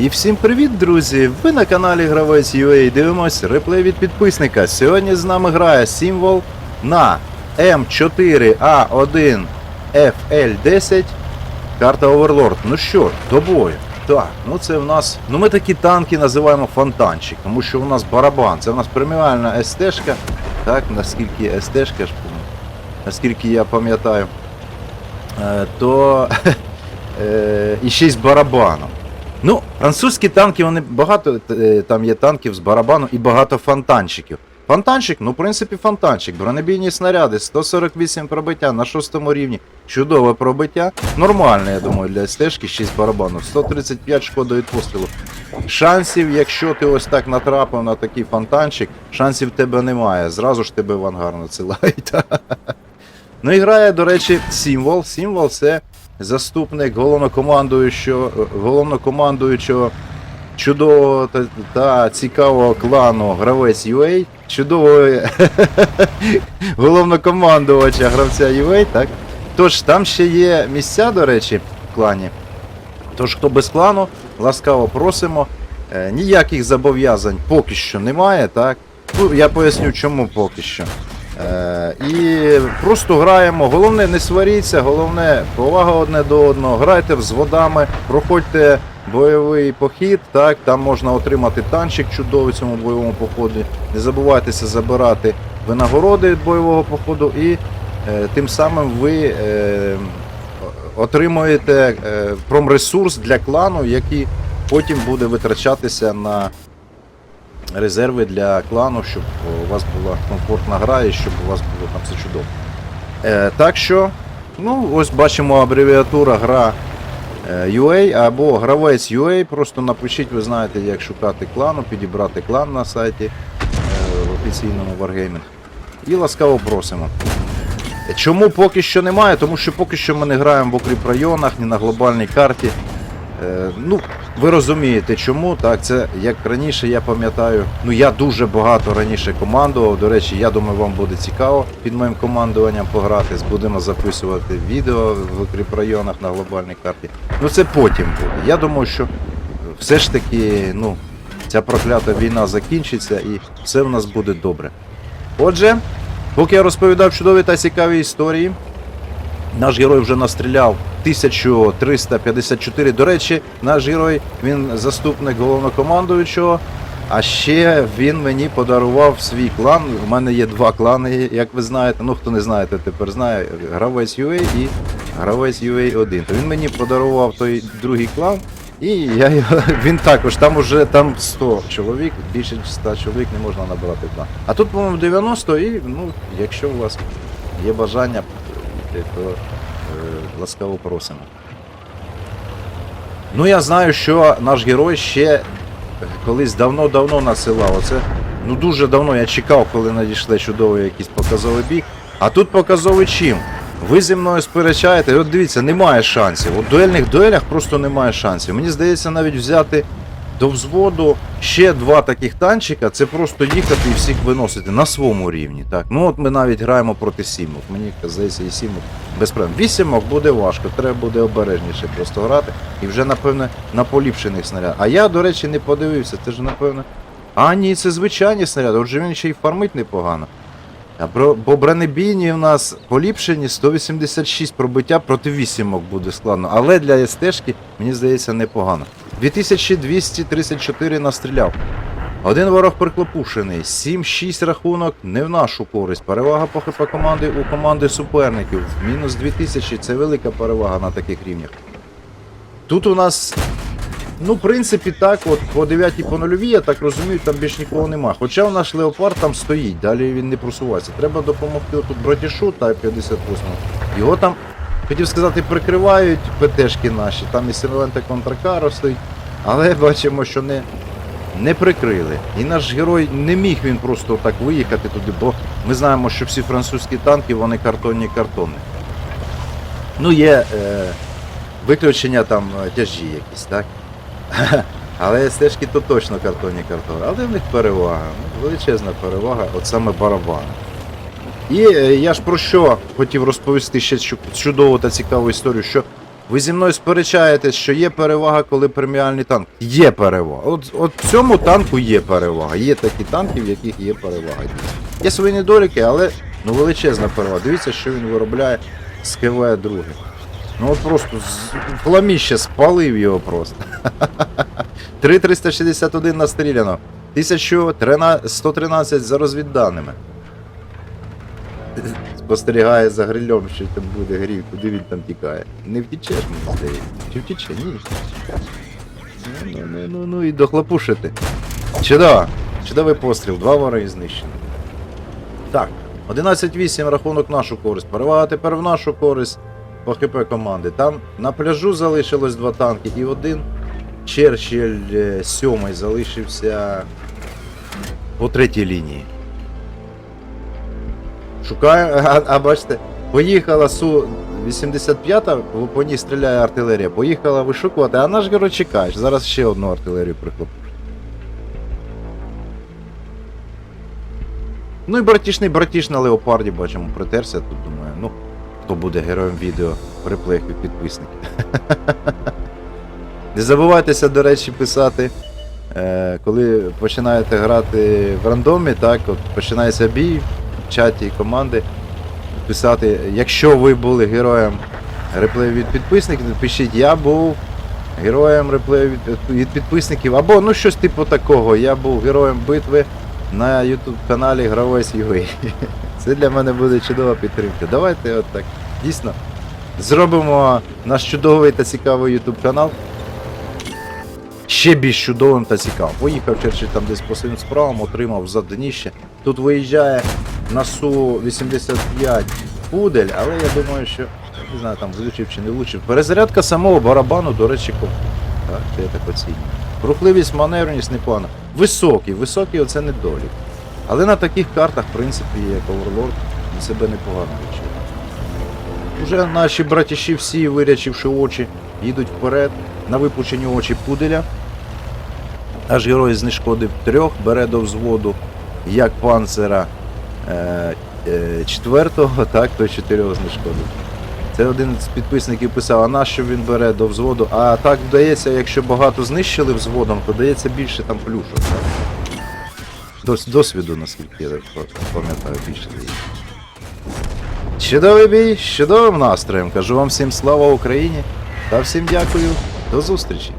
І всім привіт, друзі! Ви на каналі Гравець UA дивимось реплей від підписника. Сьогодні з нами грає символ на М4А1 FL10 карта Overlord. Ну що, до бою. Так, ну це в нас. Ну ми такі танки називаємо фонтанчик, тому що у нас барабан. Це в нас преміальна СТ-шка. Так, наскільки СТ-шка наскільки я пам'ятаю. Е, то е, і ще й з барабаном. Ну, французькі танки, вони багато е, там є танків з барабаном і багато фонтанчиків. Фонтанчик, ну, в принципі, фонтанчик. Бронебійні снаряди, 148 пробиття на шостому рівні. Чудове пробиття. Нормальне, я думаю, для стежки, 6 барабанів. 135 шкода від пострілу. Шансів, якщо ти ось так натрапив на такий фонтанчик, шансів тебе немає. Зразу ж тебе в ангар надсилають. Ну і грає, до речі, символ. Символ це заступник головнокомандуючого, головнокомандуючого чудового та, та цікавого клану Гравець UA, чудового головнокомандувача гравця UA, так? Тож там ще є місця, до речі, в клані. Тож, хто без клану, ласкаво просимо. Е, ніяких зобов'язань поки що немає, так? Ну, я поясню, чому поки що. Е, і просто граємо. Головне, не сваріться, головне повага одне до одного. Грайте взводами, проходьте бойовий похід, так, там можна отримати танчик чудовий в цьому бойовому поході. Не забувайтеся забирати винагороди від бойового походу і е, тим самим ви е, отримуєте е, промресурс для клану, який потім буде витрачатися на резерви для клану, щоб у вас була комфортна гра і щоб у вас було там все чудово. Е, так що, ну, ось бачимо абревіатура гра е, UA або гравець UA. Просто напишіть, ви знаєте, як шукати клану, підібрати клан на сайті е, офіційному Wargaming. І ласкаво просимо. Чому поки що немає? Тому що поки що ми не граємо в окріп районах, ні на глобальній карті. Е, ну, ви розумієте чому, так, це як раніше я пам'ятаю, ну я дуже багато раніше командував. До речі, я думаю, вам буде цікаво під моїм командуванням пограти. Будемо записувати відео в окріп районах на глобальній карті. Ну це потім буде. Я думаю, що все ж таки, ну, ця проклята війна закінчиться і все в нас буде добре. Отже, поки я розповідав чудові та цікаві історії, наш герой вже настріляв 1354. До речі, наш герой він заступник головнокомандуючого. А ще він мені подарував свій клан. У мене є два клани, як ви знаєте. Ну хто не знає, то тепер знає. Гравець UA і Гравець UA 1. То він мені подарував той другий клан. І я його, він також, там уже там 100 чоловік, більше 100 чоловік не можна набрати клан. А тут, по-моєму, 90 і ну, якщо у вас є бажання, то е, ласкаво просимо. Ну я знаю, що наш герой ще колись давно-давно насилав. Оце ну дуже давно я чекав, коли надійшли чудовий якийсь показовий бій. А тут показовий чим? Ви зі мною сперечаєте, от дивіться, немає шансів. У дуельних дуелях просто немає шансів. Мені здається, навіть взяти до взводу ще два таких танчика, це просто їхати і всіх виносити на своєму рівні. Так, ну от ми навіть граємо проти сімок. Мені здається, і сімок без проблем. Вісімок буде важко, треба буде обережніше просто грати. І вже, напевне, на поліпшених снарядах. А я, до речі, не подивився, це ж напевно. А, ні, це звичайні снаряди, отже він ще й фармить непогано. Бо бронебійні в нас поліпшені 186 пробиття проти вісімок буде складно. Але для СТ-шки, мені здається, непогано. 2234 настріляв. Один ворог приклопушений, 7-6 рахунок не в нашу користь. Перевага по ХП команди у команди суперників. Мінус 2000 це велика перевага на таких рівнях. Тут у нас, ну, в принципі, так, от по 9 по 0, я так розумію, там більш нікого нема. Хоча у наш леопард там стоїть, далі він не просувається. Треба допомогти тут братішу та 58 Його там, хотів сказати, прикривають ПТшки наші, там і Сильвенте Контракаро стоїть. Але бачимо, що не, не прикрили. І наш герой не міг він просто так виїхати туди, бо ми знаємо, що всі французькі танки, вони картонні картони. Ну, є е, виключення там е, тяжі якісь, так? Але стежки то точно картонні картони. Але в них перевага, величезна перевага, от саме барабани. І е, я ж про що хотів розповісти ще чудову та цікаву історію, що Ви зі мною сперечаєтесь, що є перевага, коли преміальний танк. Є перевага. От, от цьому танку є перевага. Є такі танки, в яких є перевага. Є свої недоліки, але ну, величезна перевага. Дивіться, що він виробляє з КВ друге. Ну от просто пламіще спалив його просто. 3,361 настріляно. 1113 за розвідданими. Спостерігає за грильом, що там буде грів, куди він там тікає. Не втічеш, мені здається. Чи втіче? Ні. Ну, ну, ну, ну, і дохлопушити. Чудово. Чудовий постріл, два вороги знищені. Так, 11-8 рахунок нашу користь. Перевага тепер в нашу користь по ХП команди. Там на пляжу залишилось два танки і один. Черчилль е, сьомий залишився по третій лінії. Шукаю, а, а бачите, поїхала Су 85 по ній стріляє артилерія. Поїхала вишукувати, а наш герой чекаєш. Зараз ще одну артилерію прихлопу. Ну і братішний братіш на леопарді, бачимо, притерся тут, думаю, ну, хто буде героєм відео приплех від підписників. Не забувайтеся, до речі, писати. Е, коли починаєте грати в рандомі, так, от починається бій чаті команди. Писати, якщо ви були героєм реплею від підписників, пишіть, я був героєм реплею від, підписників, або ну щось типу такого. Я був героєм битви на YouTube каналі Гравець UA. Це для мене буде чудова підтримка. Давайте от так. Дійсно. Зробимо наш чудовий та цікавий YouTube канал. Ще більш чудовим та цікавим. Поїхав Черчилль там десь по своїм справам, отримав за. Тут виїжджає на Су-85 пудель, але я думаю, що не знаю, там влучив чи не влучив. Перезарядка самого барабану, до речі. Так, це я так оцінюю. Рухливість, маневреність непогана. Високий, високий оце недолік. Але на таких картах, в принципі, як Overlord, він себе непогано відчує. Уже наші братіші всі, вирячивши очі, їдуть вперед на випучені очі пуделя. Аж герой знешкодив трьох, бере до взводу як панцера четвертого, так, то чотирьох знешкодив. Це один з підписників писав, а нащо він бере до взводу? А так вдається, якщо багато знищили взводом, то дається більше там плюшок. Дос, досвіду, наскільки я пам'ятаю, більше дається. Чудовий бій, з чудовим настроєм. Кажу вам всім слава Україні та всім дякую. До зустрічі!